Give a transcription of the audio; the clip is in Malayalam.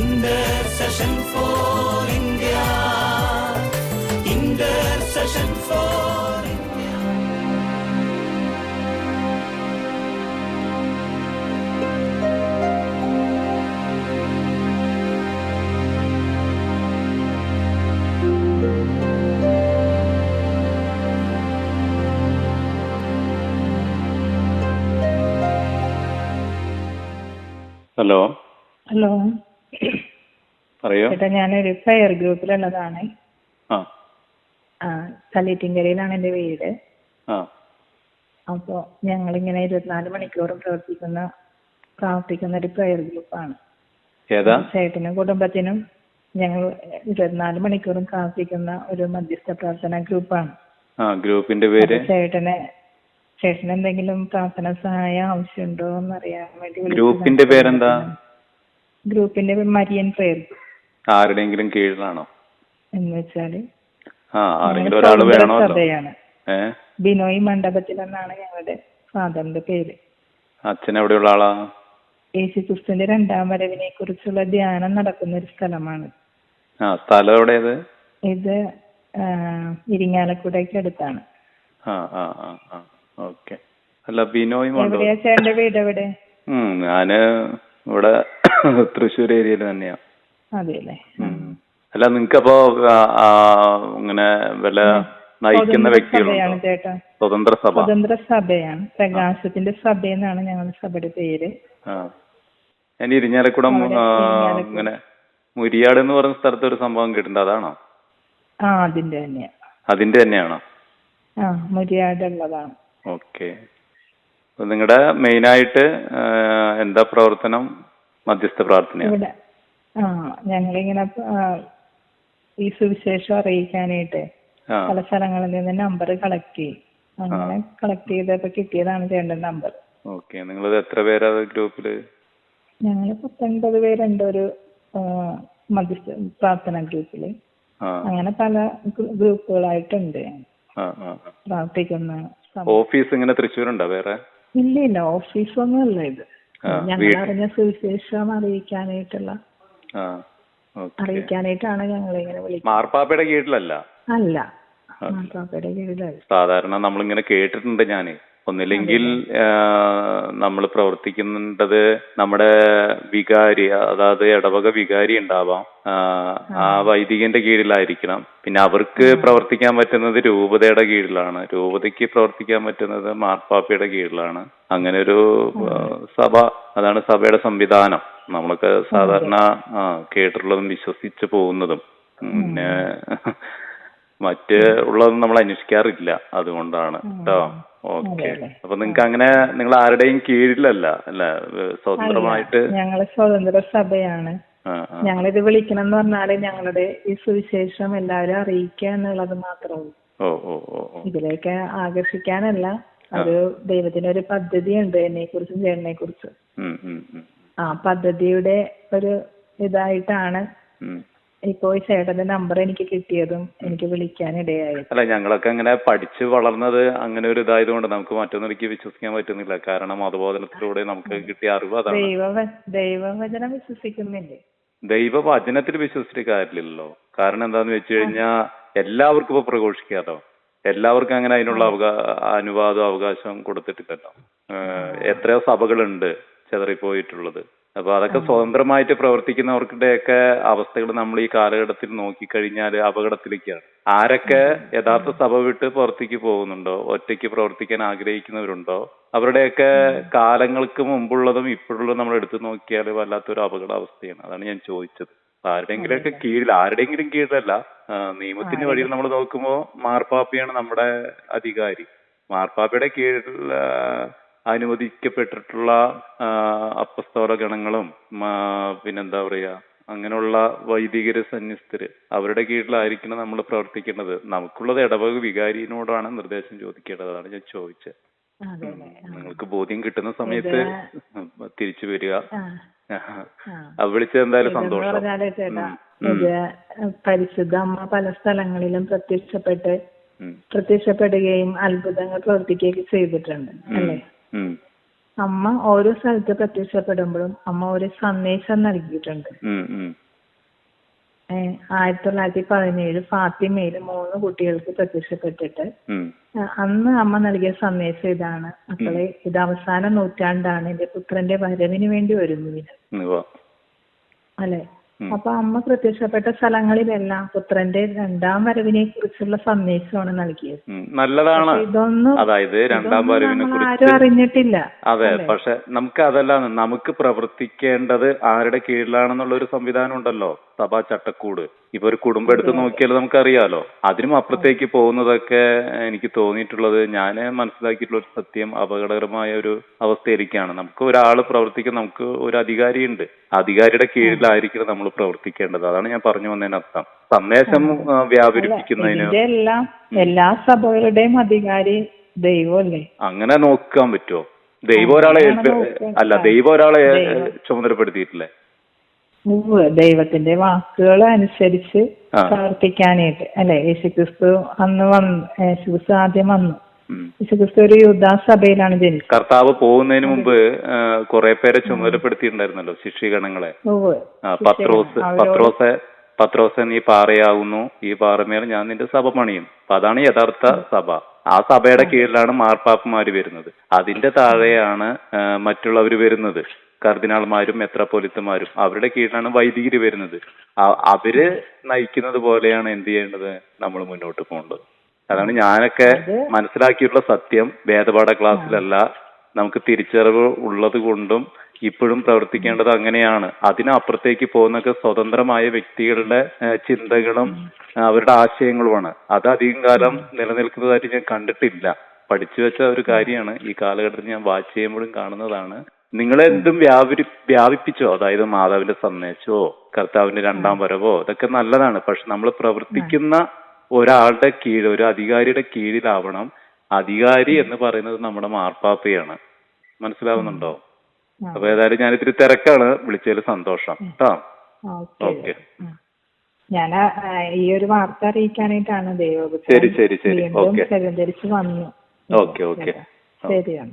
Intercession for India. Intercession for India. Hello. Hello. ചേട്ടാ ഞാനൊരു ഫയർ ഗ്രൂപ്പിലുള്ളതാണ് ആ. എന്റെ എന്റെ വീട്. അപ്പോൾ ഞങ്ങളിങ്ങനെ ഇരുപത്തിനാല് മണിക്കൂറും പ്രവർത്തിക്കുന്ന പ്രവർത്തിക്കുന്ന ഒരു ഫയർ ഗ്രൂപ്പാണ് ചേട്ടനും കുടുംബത്തിനും ഞങ്ങൾ ഇരുപത്തിനാല് മണിക്കൂറും പ്രാർത്ഥിക്കുന്ന ഒരു മധ്യസ്ഥ പ്രാർത്ഥന ഗ്രൂപ്പാണ് ഗ്രൂപ്പിന്റെ പേര്? ചേട്ടനെ ചേട്ടന് എന്തെങ്കിലും പ്രാർത്ഥന സഹായം ആവശ്യമുണ്ടോ എന്നറിയാൻ വേണ്ടി. ഗ്രൂപ്പിന്റെ പേരെന്താ? ഗ്രൂപ്പിന്റെ മരിയൻ പ്രയർ ആരുടെയെങ്കിലും കീഴിലാണോ? എന്ന് വെച്ചാൽ ആ ആരെങ്കിലും ഒരാൾ വേണമല്ലോ. ബിനോയ് മണ്ഡപത്തിൽ എന്നാണ് ഞങ്ങളുടെ ഫാദറിന്റെ പേര്. അച്ഛൻ എവിടെയുള്ള ആളാ? യേശുക്രിസ്തുവിന്റെ രണ്ടാം വരവിനെ കുറിച്ചുള്ള ധ്യാനം നടക്കുന്ന ഒരു സ്ഥലമാണ്. ആ സ്ഥലം എവിടെയത്? ഇത് ഇരിങ്ങാലക്കുടക്ക് ഇരിങ്ങാലക്കുടയ്ക്ക് അടുത്താണ്. അല്ല ബിനോയ് മണ്ടോ എവിടെയാ ചേട്ടന്റെ വീട് എവിടെ? ഞാൻ ഇവിടെ തൃശ്ശൂർ ഏരിയയിൽ തന്നെയാ. അതെയല്ലേ? അല്ല നിങ്ങക്കപ്പോ ആ, ആ, ഇങ്ങനെ വില നയിക്കുന്ന വ്യക്തികളുണ്ടോ? സ്വതന്ത്ര സഭ. സ്വതന്ത്ര സഭയാണ്. പ്രകാശത്തിന്റെ സഭ എന്നാണ് ഞങ്ങളുടെ സഭയുടെ പേര്. ഞാൻ ഇരിഞ്ഞാലക്കുടം. ഇങ്ങനെ മുരിയാട് എന്ന് പറയുന്ന സ്ഥലത്ത് ഒരു സംഭവം കേട്ടിട്ടുണ്ട്. അതാണോ? ആ അതിന്റെ തന്നെയാ. അതിന്റെ തന്നെയാണോ? ആ മുരിയാടുള്ളതാണ്. ഓക്കെ. നിങ്ങളുടെ മെയിൻ ആയിട്ട് എന്താ പ്രവർത്തനം? മധ്യസ്ഥ പ്രാർത്ഥനയാണ്. ഞങ്ങളിങ്ങനെ ഈ സുവിശേഷം അറിയിക്കാനായിട്ട് പല സ്ഥലങ്ങളിൽ നിന്ന് നമ്പർ കളക്ട് ചെയ്യും. അങ്ങനെ കളക്ട് ചെയ്തപ്പോ കിട്ടിയതാണ് ചേട്ടൻ നമ്പർ. ഓക്കെ നിങ്ങൾ എത്ര പേരാ ഗ്രൂപ്പിൽ ഞങ്ങൾ പത്തൊൻപത് പേരുണ്ട് ഒരു മധ്യസ്ഥ പ്രാർത്ഥന ഗ്രൂപ്പിൽ അങ്ങനെ പല ഗ്രൂപ്പുകളായിട്ടുണ്ട്. പ്രാർത്ഥിക്കുന്ന ഓഫീസ് ഇങ്ങനെ തൃശ്ശൂരുണ്ടോ വേറെ? ഇല്ല ഇല്ല ഓഫീസൊന്നും അല്ല ഇത്. അറിഞ്ഞ സുവിശേഷം അറിയിക്കാനായിട്ടുള്ള. അറിയിക്കാനായിട്ടാണ് ഞങ്ങൾ ഇങ്ങനെ വിളിക്കുന്നത്. മാർപ്പാപ്പയുടെ കീഴിലല്ല? അല്ല മാർപ്പാപ്പയുടെ കീഴിലല്ല. സാധാരണ നമ്മളിങ്ങനെ കേട്ടിട്ടുണ്ട് ഞാൻ. ഒന്നില്ലെങ്കിൽ നമ്മൾ പ്രവർത്തിക്കേണ്ടത് നമ്മുടെ വികാരി അതായത് ഇടവക വികാരി ഉണ്ടാവാം. ആ, വൈദികന്റെ കീഴിലായിരിക്കണം. പിന്നെ അവർക്ക് പ്രവർത്തിക്കാൻ പറ്റുന്നത് രൂപതയുടെ കീഴിലാണ്. രൂപതയ്ക്ക് പ്രവർത്തിക്കാൻ പറ്റുന്നത് മാർപ്പാപ്പയുടെ കീഴിലാണ്. അങ്ങനെ ഒരു സഭ അതാണ് സഭയുടെ സംവിധാനം. നമ്മളൊക്കെ സാധാരണ കേട്ടിട്ടുള്ളതും വിശ്വസിച്ച് പോകുന്നതും. പിന്നെ മറ്റ് ഉള്ളത് നമ്മൾ അന്വേഷിക്കാറില്ല അതുകൊണ്ടാണ് കേട്ടോ ഓക്കെ. അപ്പൊ നിങ്ങൾക്ക് അങ്ങനെ നിങ്ങൾ ആരുടെയും കീഴിലല്ല അല്ല സ്വതന്ത്രമായിട്ട് ഞങ്ങൾ സ്വതന്ത്ര സഭയാണ്. ഞങ്ങളിത് വിളിക്കണം എന്ന് പറഞ്ഞാൽ ഞങ്ങളുടെ ഈ സുവിശേഷം എല്ലാവരും അറിയിക്കുക എന്നുള്ളത് മാത്രമേ ഓ ഓ ഓ ഇതിലേക്ക് ആകർഷിക്കാനല്ല. അത് ദൈവത്തിനൊരു ഒരു പദ്ധതിയുണ്ട് എന്നെ കുറിച്ചും ചേട്ടനെ കുറിച്ചും ആ പദ്ധതിയുടെ ഒരു ഇതായിട്ടാണ് ഇപ്പോ ഈ ചേട്ടന്റെ നമ്പർ എനിക്ക് കിട്ടിയതും എനിക്ക് വിളിക്കാനിടയായി. അല്ല ഞങ്ങളൊക്കെ അങ്ങനെ പഠിച്ച് വളർന്നത് അങ്ങനെ ഒരു ഇതായതുകൊണ്ട് നമുക്ക് മറ്റൊന്നിലേക്ക് വിശ്വസിക്കാൻ പറ്റുന്നില്ല. കാരണം മതബോധനത്തിലൂടെ നമുക്ക് കിട്ടിയ അറിവ് അതാണ്. ദൈവ ദൈവവചനം വിശ്വസിക്കുന്നില്ലേ? ദൈവവചനത്തിൽ വിശ്വസിച്ചിട്ട് കാര്യമില്ലല്ലോ. കാരണം എന്താന്ന് വെച്ച് കഴിഞ്ഞാൽ എല്ലാവർക്കും ഇപ്പൊ പ്രഘോഷിക്കാലോ എല്ലാവർക്കും അങ്ങനെ അതിനുള്ള അവകാ അനുവാദം അവകാശം കൊടുത്തിട്ടില്ലല്ലോ. എത്രയോ സഭകളുണ്ട് ചെതറിപ്പോയിട്ടുള്ളത്. അപ്പൊ അതൊക്കെ സ്വതന്ത്രമായിട്ട് പ്രവർത്തിക്കുന്നവർക്കുടെയൊക്കെ അവസ്ഥകൾ നമ്മൾ ഈ കാലഘട്ടത്തിൽ നോക്കിക്കഴിഞ്ഞാൽ അപകടത്തിലേക്കാണ്. ആരൊക്കെ യഥാർത്ഥ സഭ വിട്ട് പുറത്തേക്ക് പോകുന്നുണ്ടോ? ഒറ്റയ്ക്ക് പ്രവർത്തിക്കാൻ ആഗ്രഹിക്കുന്നവരുണ്ടോ? അവരുടെയൊക്കെ കാലങ്ങൾക്ക് മുമ്പുള്ളതും ഇപ്പോഴുള്ളതും നമ്മൾ എടുത്തു നോക്കിയാൽ വല്ലാത്തൊരു അപകടാവസ്ഥയാണ്. അതാണ് ഞാൻ ചോദിച്ചത്. ആരുടെങ്കിലൊക്കെ കീഴിൽ ആരുടെയെങ്കിലും കീഴിലല്ല. നിയമത്തിന്റെ വഴിയിൽ നമ്മൾ നോക്കുമ്പോൾ മാർപ്പാപ്പയാണ് നമ്മുടെ അധികാരി. മാർപ്പാപ്പയുടെ കീഴിൽ അനുവദിക്കപ്പെട്ടിട്ടുള്ള അപ്പസ്തോല ഗണങ്ങളും പിന്നെന്താ പറയാ അങ്ങനെയുള്ള വൈദികര് സന്യസ്തര് അവരുടെ കീഴിലായിരിക്കണം നമ്മൾ പ്രവർത്തിക്കേണ്ടത്. നമുക്കുള്ളത് ഇടവക വികാരിനോടാണ് നിർദ്ദേശം ചോദിക്കേണ്ടത്. അതാണ് ഞാൻ ചോദിച്ചത്. നിങ്ങൾക്ക് ബോധ്യം കിട്ടുന്ന സമയത്ത് തിരിച്ചു വരിക. വിളിച്ചത് എന്തായാലും സന്തോഷം. ഇത് പരിശുദ്ധ അമ്മ പല സ്ഥലങ്ങളിലും പ്രത്യക്ഷപ്പെട്ട്. പ്രത്യക്ഷപ്പെടുകയും അത്ഭുതങ്ങൾ പ്രവർത്തിക്കുകയൊക്കെ ചെയ്തിട്ടുണ്ട് അല്ലേ. അമ്മ ഓരോ സ്ഥലത്ത് പ്രത്യക്ഷപ്പെടുമ്പോഴും അമ്മ ഒരു സന്ദേശം നൽകിയിട്ടുണ്ട്. ആയിരത്തി തൊള്ളായിരത്തി പതിനേഴ് ഫാത്തിമയിൽ മൂന്ന് കുട്ടികൾക്ക് പ്രത്യക്ഷപ്പെട്ടിട്ട് അന്ന് അമ്മ നൽകിയ സന്ദേശം ഇതാണ്. മക്കളെ ഇത് അവസാന നൂറ്റാണ്ടാണ്. എന്റെ പുത്രന്റെ വരവിന് വേണ്ടി വരുന്നു. അല്ലെ. അപ്പൊ അമ്മ പ്രത്യക്ഷപ്പെട്ട സ്ഥലങ്ങളിലെല്ലാം പുത്രന്റെ രണ്ടാം വരവിനെ കുറിച്ചുള്ള സന്ദേശമാണ് നൽകിയത്. നല്ലതാണ്. അതായത് രണ്ടാം വരവിനെ കുറിച്ച് ആരും അറിഞ്ഞിട്ടില്ല. അതെ? പക്ഷെ നമുക്ക് അതല്ല നമുക്ക് പ്രവർത്തിക്കേണ്ടത് ആരുടെ കീഴിലാണെന്നുള്ള ഒരു സംവിധാനം ഉണ്ടല്ലോ സഭാ ചട്ടക്കൂട്. ഇപ്പൊ ഒരു കുടുംബം എടുത്ത് നോക്കിയാൽ നമുക്കറിയാലോ. അതിനും അപ്പുറത്തേക്ക് പോകുന്നതൊക്കെ എനിക്ക് തോന്നിയിട്ടുള്ളത് ഞാൻ മനസ്സിലാക്കിയിട്ടുള്ള ഒരു സത്യം അപകടകരമായ ഒരു അവസ്ഥയിലേക്കാണ്. നമുക്ക് ഒരാൾ പ്രവർത്തിക്കാൻ നമുക്ക് ഒരു അധികാരിയുണ്ട്. അധികാരിയുടെ കീഴിലായിരിക്കണം നമ്മൾ പ്രവർത്തിക്കേണ്ടത്. അതാണ് ഞാൻ പറഞ്ഞു വന്നതിന് അർത്ഥം. സന്ദേശം വ്യാപരിപ്പിക്കുന്നതിന് എല്ലാം എല്ലാ സഭകളുടെയും അധികാരി ദൈവമല്ലേ അങ്ങനെ നോക്കാൻ പറ്റുമോ? ദൈവം ഒരാളെ അല്ല ദൈവം ഒരാളെ ചുമതലപ്പെടുത്തിയിട്ടില്ലേ? ദൈവത്തിന്റെ വാക്കുകൾ അനുസരിച്ച്. പ്രവർത്തിക്കാനായിട്ട് അല്ലെ? യേശുക്രിസ്തു അന്ന് വന്നു യേശുക്രിസ്തു ആദ്യം വന്നു. യേശുക്രിസ്തു ഒരു യുദ്ധാസഭയിലാണ് ജനിച്ചത്. കർത്താവ് പോകുന്നതിന് മുമ്പ് കുറെ പേരെ ചുമതലപ്പെടുത്തിയിട്ടുണ്ടായിരുന്നല്ലോ ആ, പത്രോസ് പത്രോസെ പത്രോസെ നീ പാറയാകുന്നു ഈ പാറമേൽ ഞാൻ നിന്റെ സഭ പണിയും. അപ്പൊ അതാണ് യഥാർത്ഥ സഭ. ആ സഭയുടെ കീഴിലാണ് മാർപ്പാപ്പമാര് വരുന്നത്. അതിന്റെ താഴെയാണ് മറ്റുള്ളവർ വരുന്നത്. കർദിനാൾമാരും മെത്രാപ്പൊലിത്തമാരും അവരുടെ കീഴിലാണ് വൈദികര് വരുന്നത്. അവർ നയിക്കുന്നത് പോലെയാണ് എന്ത് ചെയ്യേണ്ടത്? നമ്മൾ മുന്നോട്ട് പോകേണ്ടത്. അതാണ് ഞാനൊക്കെ മനസ്സിലാക്കിയിട്ടുള്ള സത്യം. വേദപാഠ ക്ലാസ്സിലല്ല നമുക്ക് തിരിച്ചറിവ് ഉള്ളത് കൊണ്ടും ഇപ്പോഴും പ്രവർത്തിക്കേണ്ടത് അങ്ങനെയാണ്. അതിനപ്പുറത്തേക്ക് പോകുന്നൊക്കെ സ്വതന്ത്രമായ വ്യക്തികളുടെ ചിന്തകളും അവരുടെ ആശയങ്ങളുമാണ്. അത് അധികം കാലം നിലനിൽക്കുന്നതായിട്ട് ഞാൻ കണ്ടിട്ടില്ല. പഠിച്ചു വെച്ച ഒരു കാര്യമാണ്. ഈ കാലഘട്ടത്തിൽ ഞാൻ വാച്ച് ചെയ്യുമ്പോഴും കാണുന്നതാണ്. നിങ്ങളെന്തും വ്യാപരി വ്യാപിപ്പിച്ചോ? അതായത് മാതാവിന്റെ സന്ദേശമോ കർത്താവിന്റെ രണ്ടാം വരവോ ഇതൊക്കെ നല്ലതാണ്. പക്ഷെ നമ്മൾ പ്രവർത്തിക്കുന്ന ഒരാളുടെ കീഴിൽ ഒരു അധികാരിയുടെ കീഴിലാവണം. അധികാരി എന്ന് പറയുന്നത് നമ്മുടെ മാർപ്പാപ്പയാണ്. മനസ്സിലാവുന്നുണ്ടോ. അപ്പൊ ഏതായാലും ഞാൻ ഇത്തിരി തിരക്കാണ്. വിളിച്ചതിൽ സന്തോഷം. കേട്ടോ? ഓക്കെ. ഞാൻ ഈ ഒരു വാർത്ത അറിയിക്കാനായിട്ടാണ് ശരി, ശരി, ശരി. ഓക്കെ. വന്നു. Okay, okay. ശരിയാണ്.